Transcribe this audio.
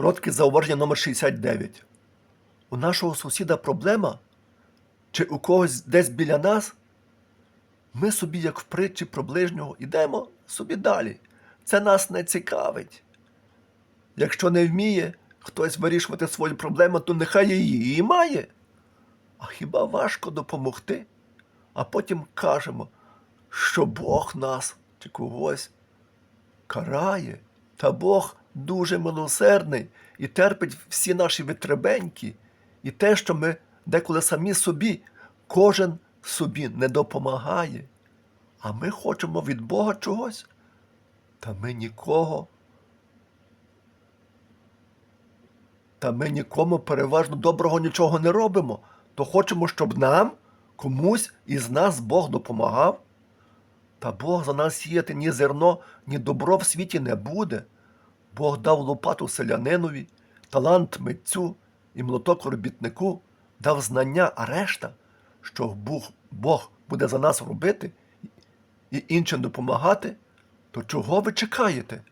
Коротке зауваження номер 69. У нашого сусіда проблема? Чи у когось десь біля нас? Ми собі, як в притчі про ближнього, ідемо собі далі. Це нас не цікавить. Якщо не вміє хтось вирішувати свої проблеми, то нехай її і має. А хіба важко допомогти? А потім кажемо, що Бог нас чи когось карає. Та Бог дуже милосердний і терпить всі наші витребеньки, і те, що ми деколи самі собі, кожен собі не допомагає. А ми хочемо від Бога чогось. Та ми нікого. Та ми нікому переважно доброго нічого не робимо, то хочемо, щоб нам, комусь із нас Бог допомагав. Та Бог за нас сіяти ні зерно, ні добро в світі не буде. Бог дав лопату селянинові, талант митцю і молоток робітнику, дав знання, а решта, що Бог буде за нас робити і іншим допомагати, то чого ви чекаєте?